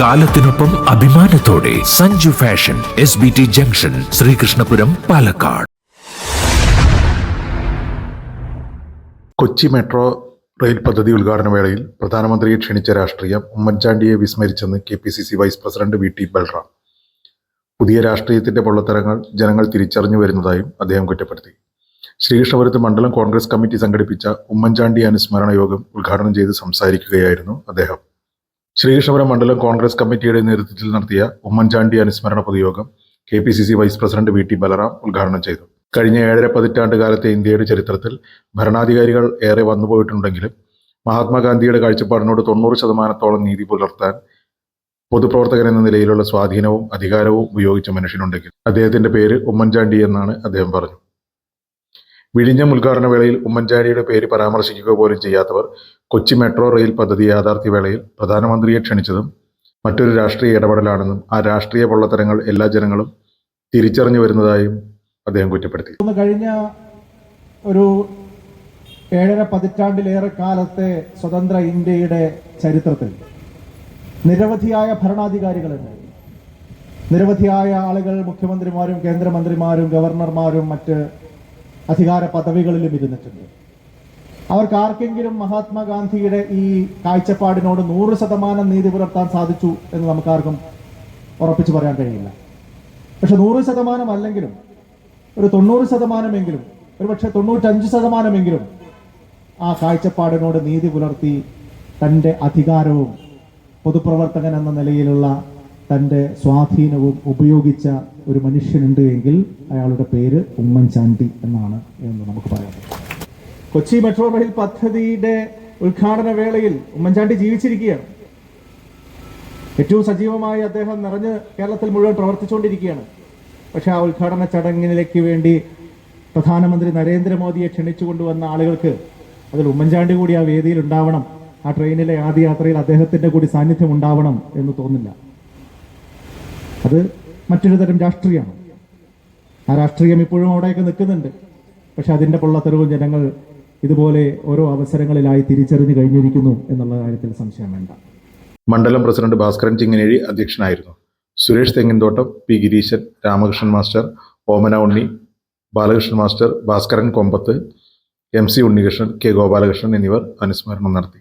കാലത്തിനൊപ്പം അഭിമാനത്തോടെ Sanju fashion S B T junction Sreekrishnapuram Palakkad. Kochi metro rail പദ്ധതി ഉദ്ഘാടന വേളയിൽ പ്രധാനമന്ത്രിയെ ക്ഷണിച്ച രാഷ്ട്രീയം ഉമ്മൻചാണ്ടിയെ വിസ്മരിച്ചെന്ന് K P C C vice president V T Balram. പുതിയ രാഷ്ട്രീയത്തിന്റെ പൊള്ളത്തരങ്ങൾ ജനങ്ങൾ തിരിച്ചറിഞ്ഞു വരുന്നതായും അദ്ദേഹം കുറ്റപ്പെടുത്തി. ശ്രീകൃഷ്ണപുരത്ത് മണ്ഡലം കോൺഗ്രസ് കമ്മിറ്റി സംഘടിപ്പിച്ച ഉമ്മൻചാണ്ടി അനുസ്മരണ യോഗം ഉദ്ഘാടനം ചെയ്ത് സംസാരിക്കുകയായിരുന്നു അദ്ദേഹം. ശ്രീകൃഷ്ണപുരം മണ്ഡലം കോൺഗ്രസ് കമ്മിറ്റിയുടെ നേതൃത്വത്തിൽ നടത്തിയ ഉമ്മൻചാണ്ടി അനുസ്മരണ പൊതുയോഗം K P C C vice president V T Balaram ഉദ്ഘാടനം ചെയ്തു. കഴിഞ്ഞ ഏഴര പതിറ്റാണ്ട് കാലത്തെ ഇന്ത്യയുടെ ചരിത്രത്തിൽ ഭരണാധികാരികൾ ഏറെ വന്നുപോയിട്ടുണ്ടെങ്കിലും മഹാത്മാഗാന്ധിയുടെ കാഴ്ചപ്പാടിനോട് തൊണ്ണൂറ് ശതമാനത്തോളം നീതി പുലർത്താൻ പൊതുപ്രവർത്തകൻ എന്ന നിലയിലുള്ള സ്വാധീനവും അധികാരവും ഉപയോഗിച്ച മനുഷ്യനുണ്ടെങ്കിൽ അദ്ദേഹത്തിന്റെ പേര് ഉമ്മൻചാണ്ടി എന്നാണ് അദ്ദേഹം പറഞ്ഞു. വിഴിഞ്ഞം ഉദ്ഘാടന വേളയിൽ ഉമ്മൻചാണ്ടിയുടെ പേര് പരാമർശിക്കുക പോലും ചെയ്യാത്തവർ കൊച്ചി മെട്രോ റെയിൽ പദ്ധതി യാഥാർത്ഥ്യ വേളയിൽ പ്രധാനമന്ത്രിയെ ക്ഷണിച്ചതും മറ്റൊരു രാഷ്ട്രീയ ഇടപെടലാണെന്നും ആ രാഷ്ട്രീയ പൊള്ളത്തരങ്ങൾ എല്ലാ ജനങ്ങളും തിരിച്ചറിഞ്ഞു വരുന്നതായും അദ്ദേഹം കുറ്റപ്പെടുത്തി. കഴിഞ്ഞ ഒരു ഏഴര പതിറ്റാണ്ടിലേറെ കാലത്തെ സ്വതന്ത്ര ഇന്ത്യയുടെ ചരിത്രത്തിൽ നിരവധിയായ ഭരണാധികാരികളുണ്ട് നിരവധിയായ ആളുകൾ മുഖ്യമന്ത്രിമാരും കേന്ദ്രമന്ത്രിമാരും ഗവർണർമാരും മറ്റ് അധികാര പദവികളിലും ഇരുന്നിട്ടുണ്ട്. അവർക്ക് ആർക്കെങ്കിലും മഹാത്മാഗാന്ധിയുടെ ഈ കാഴ്ചപ്പാടിനോട് നൂറ് ശതമാനം നീതി പുലർത്താൻ സാധിച്ചു എന്ന് നമുക്കാർക്കും ഉറപ്പിച്ചു പറയാൻ കഴിയില്ല. പക്ഷെ നൂറ് ശതമാനം അല്ലെങ്കിലും ഒരു തൊണ്ണൂറ് ശതമാനമെങ്കിലും ഒരു പക്ഷെ തൊണ്ണൂറ്റഞ്ച് ശതമാനമെങ്കിലും ആ കാഴ്ചപ്പാടിനോട് നീതി പുലർത്തി തന്റെ അധികാരവും പൊതുപ്രവർത്തകൻ എന്ന നിലയിലുള്ള തന്റെ സ്വാധീനവും ഉപയോഗിച്ച ഒരു മനുഷ്യനുണ്ട് എങ്കിൽ അയാളുടെ പേര് ഉമ്മൻചാണ്ടി എന്നാണ് എന്ന് നമുക്ക് പറയാം കൊച്ചി മെട്രോ റെയിൽ പദ്ധതിയുടെ ഉദ്ഘാടന വേളയിൽ ഉമ്മൻചാണ്ടി ജീവിച്ചിരിക്കുകയാണ്. ഏറ്റവും സജീവമായി അദ്ദേഹം നിറഞ്ഞ് കേരളത്തിൽ മുഴുവൻ പ്രവർത്തിച്ചുകൊണ്ടിരിക്കുകയാണ്. പക്ഷെ ആ ഉദ്ഘാടന ചടങ്ങിലേക്ക് വേണ്ടി പ്രധാനമന്ത്രി നരേന്ദ്രമോദിയെ ക്ഷണിച്ചു കൊണ്ടുവന്ന ആളുകൾക്ക് അതിൽ ഉമ്മൻചാണ്ടി കൂടി ആ വേദിയിൽ ഉണ്ടാവണം ആ ട്രെയിനിലെ ആദ്യ യാത്രയിൽ അദ്ദേഹത്തിന്റെ കൂടി സാന്നിധ്യം ഉണ്ടാവണം എന്ന് തോന്നില്ല അത് മറ്റൊരു തരം രാഷ്ട്രീയമാണ്. ആ രാഷ്ട്രീയം ഇപ്പോഴും അവിടെയൊക്കെ നിൽക്കുന്നുണ്ട്. പക്ഷെ അതിന്റെ പൊള്ളത്തെറിവും ജനങ്ങൾ ഇതുപോലെ ഓരോ അവസരങ്ങളിലായി തിരിച്ചറിഞ്ഞു കഴിഞ്ഞിരിക്കുന്നു എന്നുള്ള കാര്യത്തിൽ സംശയം വേണ്ട. മണ്ഡലം പ്രസിഡന്റ് ഭാസ്കരൻ ചിങ്ങനേഴി അധ്യക്ഷനായിരുന്നു. Suresh Thenginthottam P Gireesan Ramakrishnan master Omana Unni Balakrishnan master Bhaskaran Kombath M C Unnikrishnan K Gopalakrishnan എന്നിവർ അനുസ്മരണം നടത്തി.